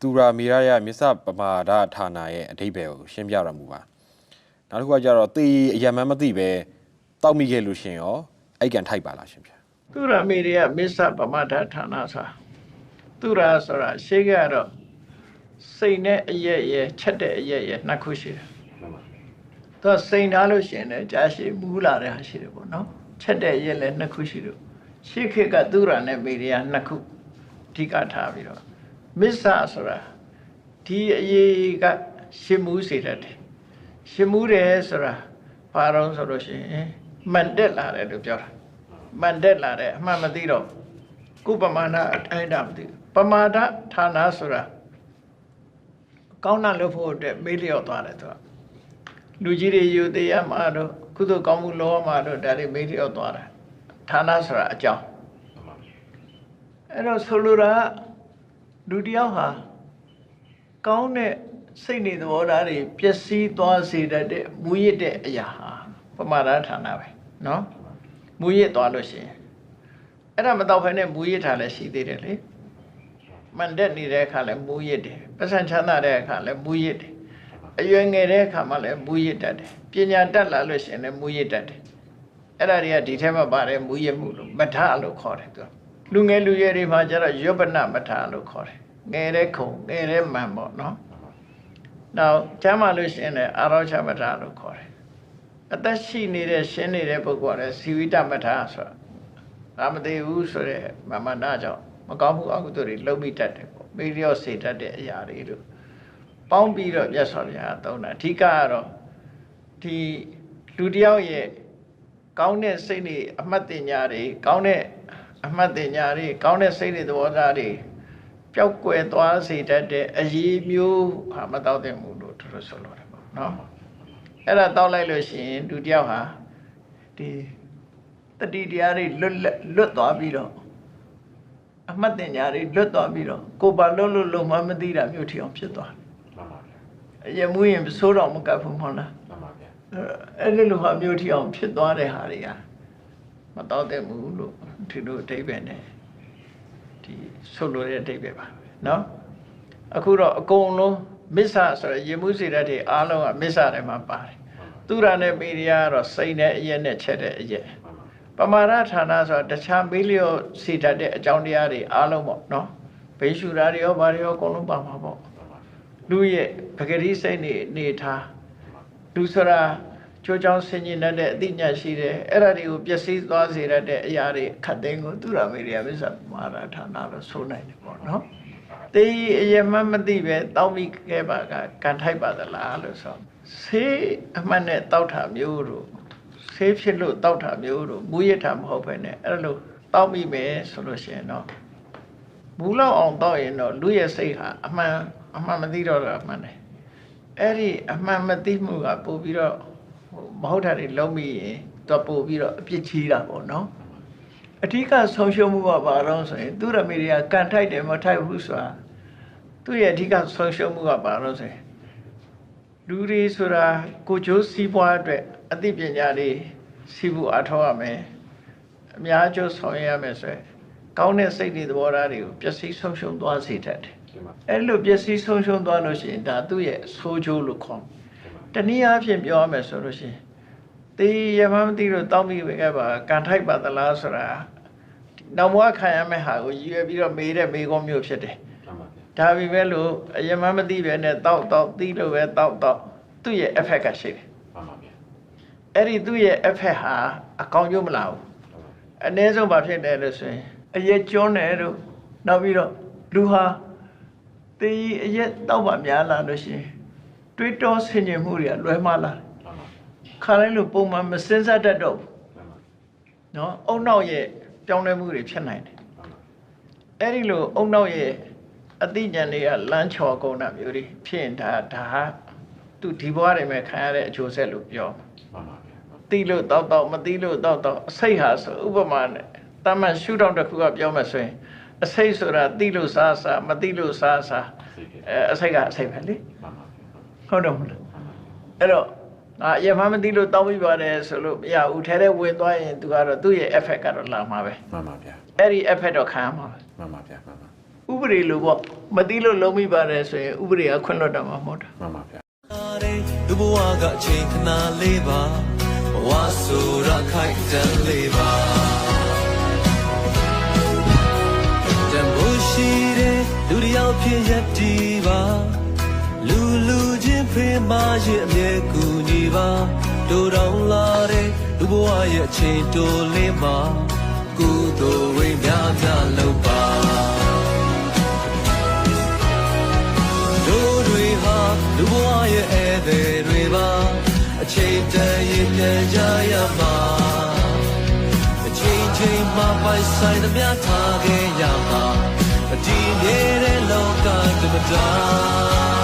သူရာမီရာရဲ့မြစ္ဆပမာဒဌာနရဲ့အဓိပ္ပာယ်ကိုရှင်းပြတော်မူပါနောက်တစ်ခုကကြတော့တေအယံမန်းမသိပဲတောက်မိခဲ့လို့ရှင်ရောအိတ်ကန်ထိုက်ပါလားရှင်ဗျာသူရမေရိယမစ္ဆပမထဌာနဆိုသူရဆိုတာရှေးကတော့စိတ်နဲ့အရက်ရဲ့ချက်တဲ့အရက်ရဲ့နှစ်ခုရှိတယ်သူကစိန်ထားလို့ရှိရင်လည်းကြာရှည်မူးလာတဲ့ဟာရှိတယ်ပေါ့နော်ချက်တဲ့အရက်လည်းနှစ်ခုရှိတယ်ရှေးခေတ်ကသူရနဲ့မေရိယနှစ်ခုအဓိကထားပြီးတော့ မစ္ဆဆိုတာဒီအရေးကရှင်းမှုစေတတ်တယ်ရှင်းမှုတယ်ဆိုတာဘာတော့ဆိုလို့ရှိရင်မှန်တက်လာတယ်လို့ပြောတာမှန်တက်လာတယ်အမှန်မသိတော့ကုပမာဏအတိုင်းတာမသိဘူးပမာဒဌာနဆိုတာကောင်းတာလုပ်ဖို့အတွက်မေးလျော့သွားတယ်သူကလူကြီးတွေယူသေးရမှာတော့ကုသိုလ်ကောင်းမှုလောမှာတော့ဒါတွေမေးလျော့သွားတာဌာနဆိုတာအကြောင်းအဲ့တော့ဆိုလိုတာက လူတစ်ယောက်ဟာကောင်းတဲ့စိတ်နေသဘောထားတွေပျက်စီးသွားစေတတ်တဲ့မူရစ်တဲ့အရာဟာပမာဒဌာနပဲเนาะ မူရစ်သွားလို့ရှိရင်အဲ့ဒါမတော့ဖ ೇನೆ မူရစ်ထားလည်းရှိသေးတယ်လေမန်တက်နေတဲ့အခါလည်းမူရစ်တယ်ပတ်စံချမ်းသာတဲ့အခါလည်းမူရစ်တယ်အရွယ်ငယ်တဲ့အခါမှလည်းမူရစ်တတ်တယ်ပညာတက်လာလို့ရှိရင်လည်းမူရစ်တတ်တယ်အဲ့ဒါတွေကဒီထဲမှာပါတယ်မူရစ်မှုလို့မထလို့ခေါ်တယ်သူက လူငယ်လူရွယ်တွေမှာကျတော့ယောပနမထလို့ခေါ်တယ်ငယ်တဲ့ခုံငယ်တဲ့မန်ပေါ့နော်နောက်ကျမ်းမာလို့ရှိရင်လည်းအာရောချမထလို့ခေါ်တယ်အသက်ရှိနေတဲ့ရှင်းနေတဲ့ပုဂ္ဂိုလ်ကလည်းဇီဝိတမထဆိုတာငါမသိဘူးဆိုတဲ့မမနာကြောင့်မကောင်းမှုအကုသိုလ်တွေလုံးမိတတ်တယ်ပေါ့မေလျော့စေတတ်တဲ့အရာတွေလို့ပေါင်းပြီးတော့မြတ်စွာဘုရားသုံးတာအဓိကကတော့ဒီလူတစ်ယောက်ရဲ့ကောင်းတဲ့စိတ်တွေအမှတ်တင်ညာတွေကောင်းတဲ့ အမှတ်တင်ညာတွေကောင်းတဲ့စိတ်တွေသဘောထားတွေပျောက်ကွယ်သွားစေတတ်တဲ့အရေးမျိုးဟာမတော့တဲ့မှုလို့သူတို့ဆိုလိုတယ်ပေါ့နော်အဲ့ဒါတောက်လိုက်လို့ရှိရင်လူတစ်ယောက်ဟာဒီတတိတရားတွေလွတ်လပ်လွတ်သွားပြီးတော့အမှတ်တင်ညာတွေလွတ်သွားပြီးတော့ကိုယ်ပါလွတ်လွတ်လုံးမမသိတာမျိုးထီအောင်ဖြစ်သွားတယ်အရင်မူရင်စိုးတော့မကပ်ဘူးမဟုတ်လားအဲ့ဒီလိုဟာမျိုးထီအောင်ဖြစ်သွားတဲ့ဟာတွေက မတော့တဲ့ဘူးလို့ဒီလိုအဓိပ္ပာယ်နဲ့ဒီဆုတ်လို့တဲ့အဓိပ္ပာယ်ပါနော်အခုတော့အကုန်လုံးမစ္ဆာဆိုရယ်ယမှုစေတတ်တွေအားလုံးကမစ္ဆာထဲမှာပါတယ်သူရနဲ့မိရိယာကတော့စိတ်နဲ့အရက်နဲ့ချက်တဲ့အရက်ပမာရဌာနဆိုတာတခြားမေးလျော့စေတတ်တဲ့အကြောင်းတရားတွေအားလုံးပေါ့နော်ဘေးရှူတာတွေရောဘာတွေရောအကုန်လုံးပါမှာပေါ့လူရဲ့ပဂတိစိတ်နေနေထားလူဆိုတာ ချိုးချောင်းဆင်ញင်တတ်တဲ့အသိဉာဏ်ရှိတယ်အဲ့ဒါတွေကိုပျက်စီးသွားစေတတ်တဲ့အရာတွေခတ်သိမ်းကိုသူရမေရိယမစ္ဆပမာရဌာနလို့ဆိုနိုင်တယ်ပေါ့နော်တေးအယမမသိပဲတောက်ပြီးခဲ့ပါကကန်ထိုက်ပါသလားလို့ဆိုဆေးအမှတ်နဲ့တောက်တာမျိုးတို့ဆေးဖြစ်လို့တောက်တာမျိုးတို့မူရတာမဟုတ်ပဲနဲ့အဲ့လိုတောက်မိမယ်ဆိုလို့ရှိရင်တော့မူလောက်အောင်တောက်ရင်တော့လူရဲ့စိတ်ဟာအမှန်အမှန်မသိတော့တာအမှန်တယ်အဲ့ဒီအမှန်မသိမှုကပို့ပြီးတော့ဟို မဟုတ်တာတွေလုံးမိရင်တော့ပို့ပြီးတော့အပြစ်ချီးတာပေါ့နော်အဓိကဆုံးရှုံးမှုကဘာလို့ဆိုရင်သူရမေတွေကကန်ထိုက်တယ်မထိုက်ဘူးဆိုတာသူရဲ့အဓိကဆုံးရှုံးမှုကဘာလို့ဆိုရင်လူတွေဆိုတာကိုကျိုးစီးပွားအတွက်အသိပညာတွေစီးဖို့အထောက်ရမယ်အများကျိုးဆောင်ရွက်ရမယ်ဆိုရင်ကောင်းတဲ့စိတ်တွေသဘောထားတွေကိုပျက်စီးဆုံးရှုံးသွားစေတတ်တယ်အဲ့လိုပျက်စီးဆုံးရှုံးသွားလို့ရှိရင်ဒါသူ့ရဲ့ဆိုးကျိုးလို့ခေါ်တယ် တနည်းအားဖြင့်ပြောရမယ်ဆိုလို့ရှိရင်တေးရမမသိလို့တောင်းမိပဲကပါကန်ထိုက်ပါသလားဆိုတာနောက်ဘဝခံရမယ့်ဟာကိုရည်ရွယ်ပြီးတော့မေးတဲ့မေးခွန်းမျိုးဖြစ်တယ်ဒါပေမဲ့လို့အယမမသိပဲနဲ့တောက်တောက်သိလို့ပဲတောက်တောက်သူ့ရဲ့ effect ကရှိတယ်အဲ့ဒီသူ့ရဲ့ effect ဟာအကောင်းကျိုးမလာဘူးအနည်းဆုံးဘာဖြစ်တယ်လို့ဆိုရင်အရက်ကျွန်းတယ်လို့နောက်ပြီးတော့လူဟာတေးအရက်တောက်ပါများလာလို့ရှိရင် တွေးတောဆင်ခြင်မှုတွေကလွဲမှားလာတယ်ခါတိုင်းလို့ပုံမှန်မစင်စားတတ်တော့ဘူးနော်အုံနောက်ရဲ့ပြောင်းလဲမှုတွေဖြစ်နိုင်တယ်အဲ့ဒီလိုအုံနောက်ရဲ့အသိဉာဏ်တွေကလမ်းချော်ကုန်တာမျိုးတွေဖြစ်ရင်ဒါဒါဟာသူဒီဘဝတွေမှာခံရတဲ့အကျိုးဆက်လို့ပြောသိလို့တောက်တောက်မသိလို့တောက်တောက်အစိတ်ဟာဆိုဥပမာနဲ့တမန်ရှုထောင့်တစ်ခုကပြောမှဆိုရင်အစိတ်ဆိုတာသိလို့စားစားမသိလို့စားစားအဲအစိတ်ကအစိတ်ပဲလေ ဟုတ်တယ်မဟုတ်လားအဲ့တော့ငါအရင်မှမသိလို့တောင်းပြီးပါတယ်ဆိုလို့မရဘူးထဲထဲဝင်သွားရင်သူကတော့သူ့ရဲ့ effect ကတော့လာမှာပဲမှန်ပါဗျာအဲ့ဒီ effect တော့ခံရမှာပဲမှန်ပါဗျာမှန်ပါဥဥပဒေလိုပေါ့မသိလို့လုံးမိပါတယ်ဆိုရင်ဥပဒေကခွင့်လွှတ်တာမှမဟုတ်တာမှန်ပါဗျာလူဘဝကအချိန်ခဏလေးပါဘဝဆိုရခိုက်တန်လေးပါတန်ဖို့ရှိတဲ့လူတစ်ယောက်ဖြစ်ရတည်ပါလူလူချင်း ဖေးမရဲ့အမြဲကူညီပါတို့တော်လာတဲ့လူဘဝရဲ့အချိန်တိုလေးမှာကုသိုလ်ဝိများများလုပ်ပါတို့တွေဟာလူဘဝရဲ့ဧည့်သည်တွေပါအချိန်တန်ရင်ပြန်ကြရမှာအချိန်ချင်းမှပိုင်ဆိုင်သမျှထားခဲ့ရမှာအဒီနေတဲ့လောကဓမ္မတာ